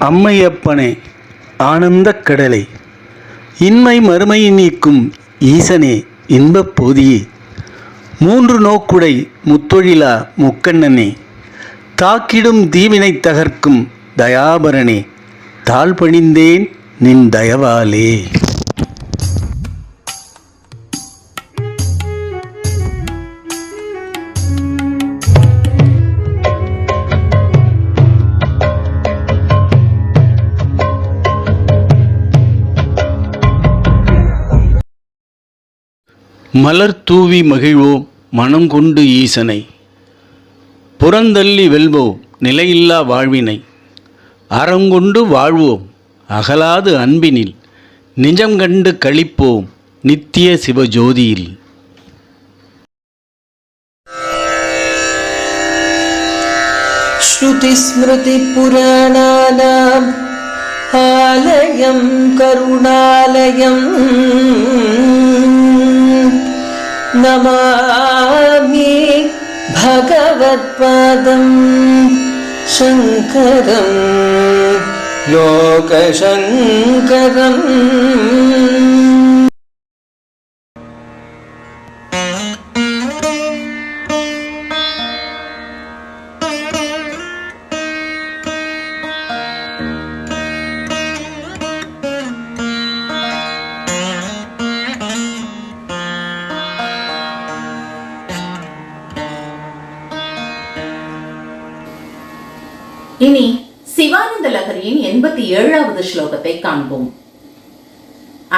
அம்மையப்பனே ஆனந்தக் கடலை இன்மை மறுமையை நீக்கும் ஈசனே இன்பப் போதியே. மூன்று நோக்குடை முத்தொழிலா முக்கண்ணனே தாக்கிடும் தீவினை தகர்க்கும் தயாபரனே தாழ் பணிந்தேன் நின் தயவாலே. மலர் தூவி மகிழ்வோம் மனங்கொண்டு ஈசனை. புறந்தள்ளி வெல்வோம் நிலையில்லா வாழ்வினை. அறங்கொண்டு வாழ்வோம் அகலாது அன்பினில். நிஜம் கண்டு கழிப்போம் நித்திய சிவஜோதியில். ஸ்ருதிஸ்மிருதிபுராணானாம் ஆலயம் கருணாலயம். नमामि भगवत्पादं शङ्करं लोकशङ्करम् இனி சிவானந்த லகரியின் எண்பத்தி ஏழாவது ஸ்லோகத்தை காண்போம்.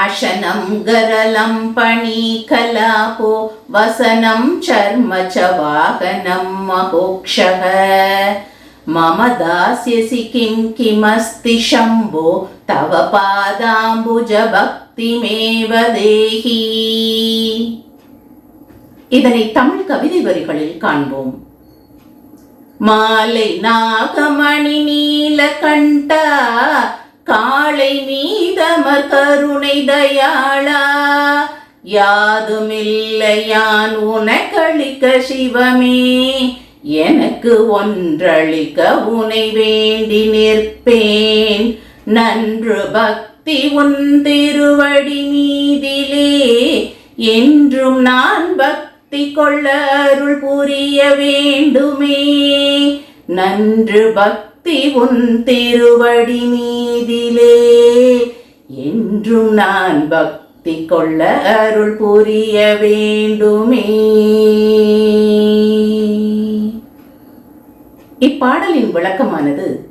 அசனம் கரலம் பணி கலாபோ வசனம் சர்ம ச வாகனம் மகோக்ஷக மம தாஸ்யசி கிம் கிமஸ்தி சம்போ தவ பாதாம்புஜ பக்திமேவ தேகி இதனை தமிழ் கவிதை வரிகளில் காண்போம். மாலை நாகமணி நீல கண்டா காளை மீதமர் கருணை தயாளா. யாதுமில்லையான் உனக்களிக்க சிவமே எனக்கு ஒன்றளிக்க உனை வேண்டி நிற்பேன். நன்று பக்தி உன் திருவடி மீதிலே என்றும் நான் பக்தி கொள்ள அருள் புரிய வேண்டுமே. நன்று பக்தி உன் திருவடி மீதிலே. என்றும் நான் பக்தி கொள்ள அருள் புரிய வேண்டுமே. இப்பாடலின் விளக்கமானது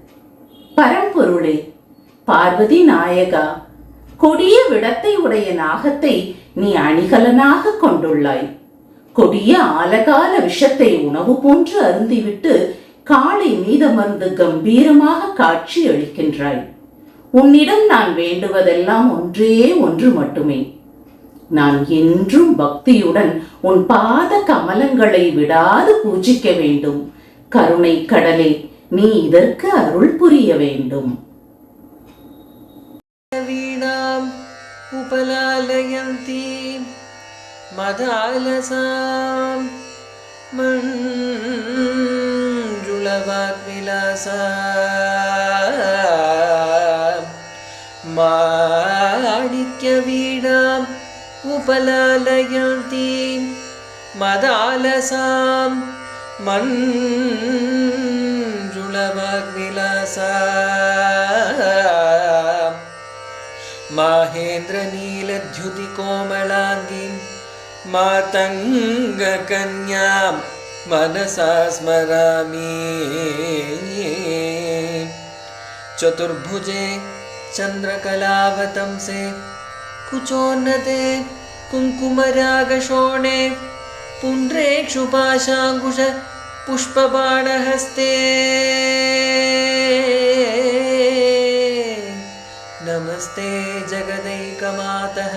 பரம்பொருளே பார்வதி நாயகா கொடிய விடத்தை உடைய நாகத்தை நீ அணிகலனாக கொண்டுள்ளாய். கொடிய ஆலகால விஷத்தை உணவு போன்று அருந்திவிட்டு காளை காலை மீதமர்ந்து கம்பீரமாக காட்சி அளிக்கின்றாய். உன்னிடம் நான் வேண்டுவதெல்லாம் ஒன்றே ஒன்று மட்டுமே. நான் என்றும் பக்தியுடன் உன் பாத கமலங்களை விடாது பூஜிக்க வேண்டும். கருணை கடலே நீ இதற்கு அருள் புரிய வேண்டும். உபலாலயந்தீ മതാലസാം മഞ്ജുളവാഗ്വിലാസ. മാണിക്യവീണാം ഉപലാലയാന്തി മദാലസാം. മഞ്ജുളവാഗ്വിലാസ. മാഹേന്ദ്രനീലദ്യുതി കോമളാംഗീ मातङ्गकन्यां मनसा स्मरामि। चतुर्भुजे चन्द्रकलावतंसे कुचोन्नते कुङ्कुमरागशोणे पुण्ड्रेक्षुपाशाङ्कुश पुष्पबाणहस्ते। नमस्ते जगदैकमातः।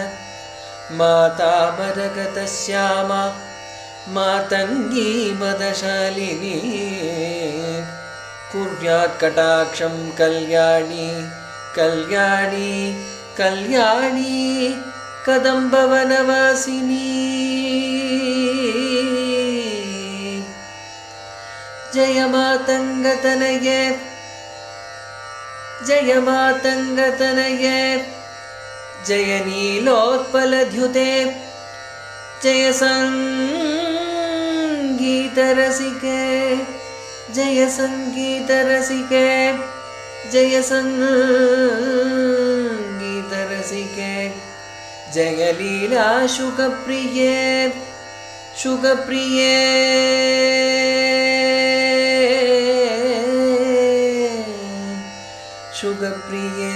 माता मरगतश्यामा मातङ्गी मदशालिनी कुर्यात् कटाक्षं कल्याणी कल्याणी कल्याणी कदम्बवनवासिनी। जय मातङ्गतनये जय मातङ्गतनये जय नीलोत्पलद्युते जय सङ्गीतरसिके जय सङ्गीतरसिके जय सङ्गीतरसिके जय लीला शुकप्रिये। சுகப்பிரியே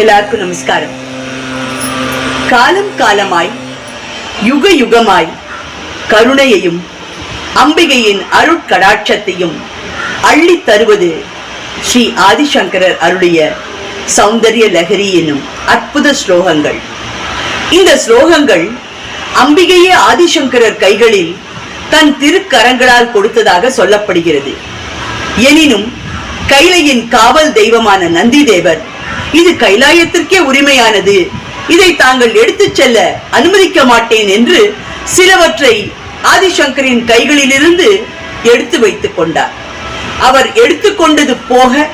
எல்லாருக்கும் நமஸ்காரம். காலம் காலமாய் யுக யுகமாய் கருணையையும் அம்பிகையின் அருட்கடாட்சத்தையும் அள்ளி தருவது ஸ்ரீ ஆதிசங்கரர் அருளிய சௌந்தரிய லஹரி எனும் அற்புத ஸ்லோகங்கள். இந்த ஸ்லோகங்கள் அம்பிகையே ஆதிசங்கரர் கைகளில் தன் திருக்கரங்களால் கொடுத்ததாக சொல்லப்படுகிறது. எனினும் கைலையின் காவல் தெய்வமான நந்தி தேவர் இது கைலாயத்திற்கே உரிமையானது. இதை தாங்கள் எடுத்துச் செல்ல அனுமதிக்க மாட்டேன் என்று சிலவற்றை ஆதிசங்கரின் கைகளிலிருந்து எடுத்து வைத்துக் கொண்டார். அவர் எடுத்துக்கொண்டது போக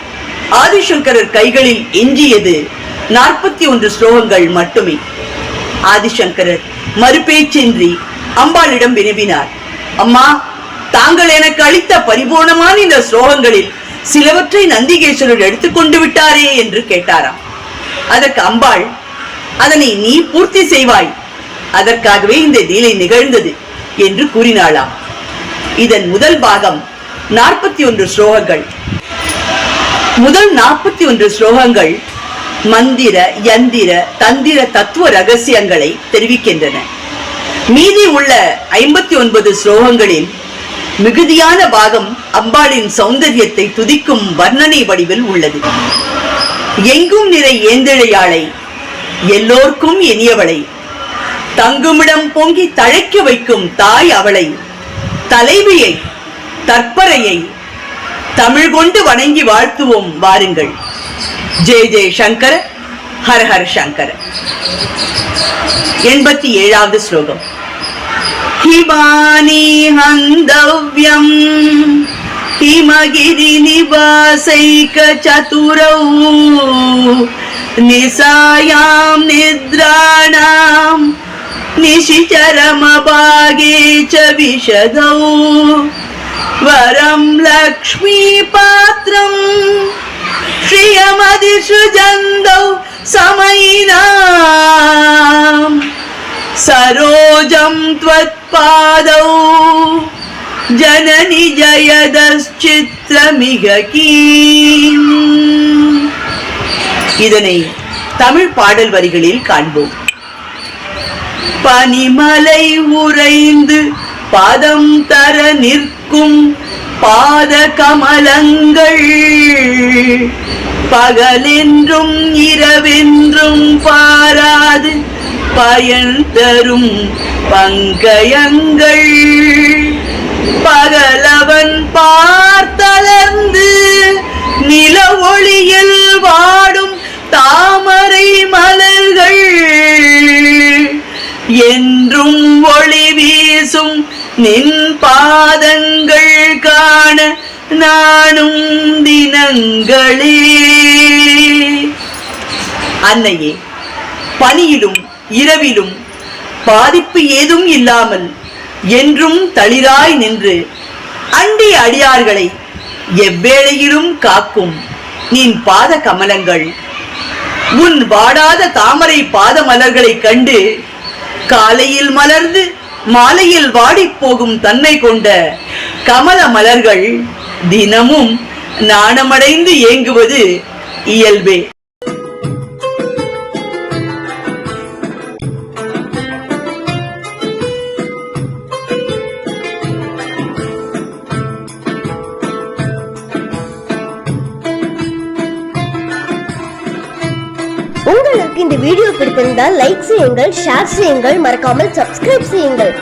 ஆதிசங்கரர் கைகளில் எஞ்சியது நாற்பத்தி ஒன்று ஸ்லோகங்கள் மட்டுமே. ஆதிசங்கரர் மறுபேச்சின்றி அம்பாளிடம் வினவினார். அம்மா தாங்கள் எனக்கு அளித்த பரிபூர்ணமான இந்த ஸ்லோகங்களில் சிலவற்றை நந்திகேஸ்வரர் எடுத்துக்கொண்டு விட்டாரே என்று கேட்டாராம். அதற்கு அம்பாள் அதனை நீ பூர்த்தி செய்வாய். அதற்காகவே இந்த லீலை நிகழ்ந்தது என்று கூறினாளாம். இதன் முதல் பாகம் நாற்பத்தி ஒன்று ஸ்லோகங்கள். முதல் நாற்பத்தி ஒன்று ஸ்லோகங்கள் மந்திர யந்திர தந்திர தத்துவ ரகசியங்களை தெரிவிக்கின்றன. மீதி உள்ள ஐம்பத்தி ஒன்பது ஸ்லோகங்களில் மிகுதியான பாகம் அம்பாளின் சௌந்தரியத்தை துதிக்கும் வர்ணனை வடிவில் உள்ளது. எங்கும் நிறை ஏந்திழையாளை எல்லோர்க்கும் இனியவளை தங்குமிடம் பொங்கி தழைக்க வைக்கும் தாய் அவளை தலைவியை தற்பரையை தமிழ் கொண்டு வணங்கி வாழ்த்துவோம் வாருங்கள். ஜெய் ஜெய சங்கர ஹர் ஹர் சங்கர. எண்பத்தி ஏழாவது ஸ்லோகம். హిమాని హందవ్యం హిమగిరి నివాసైక చతురౌ నిసాయాం నిద్రాణాం నిశిచరమభాగే చ విశదౌ వరం లక్ష్మీపాత్రం శ్రియమదిషు జందౌ సమయినా. सरोजं त्वत्पादौ। जननि जयदश्चित्रमिह இதனை தமிழ் பாடல் வரிகளில் காண்போம். பனிமலை உறைந்து பாதம் தர நிற்கும் பாத கமலங்கள் பகலென்றும் இரவென்றும் பாராது பயன் தரும் பங்கயங்கள். பகலவன் பார்த்தளர்ந்து நில ஒளியில் வாடும் தாமரை மலர்கள். என்றும் ஒளி வீசும் நின் பாதங்கள் காண நானும் தினங்களே. அன்னையே பணியிலும் இரவிலும் பாதிப்பு ஏதும் இல்லாமல் என்றும் தளிராய் நின்று அண்டி அடியார்களை எவ்வேளையிலும் காக்கும் நின் பாத கமலங்கள். உன் வாடாத தாமரை பாத மலர்களைக் கண்டு காலையில் மலர்ந்து மாலையில் வாடிப் போகும் தன்மை கொண்ட கமல மலர்கள் தினமும் நாணமடைந்து ஏங்குவது இயல்பே. வீடியோ பிடித்திருந்தால் லைக் செய்யுங்கள் ஷேர் செய்யுங்கள் மறக்காமல் சப்ஸ்கிரைப் செய்யுங்கள்.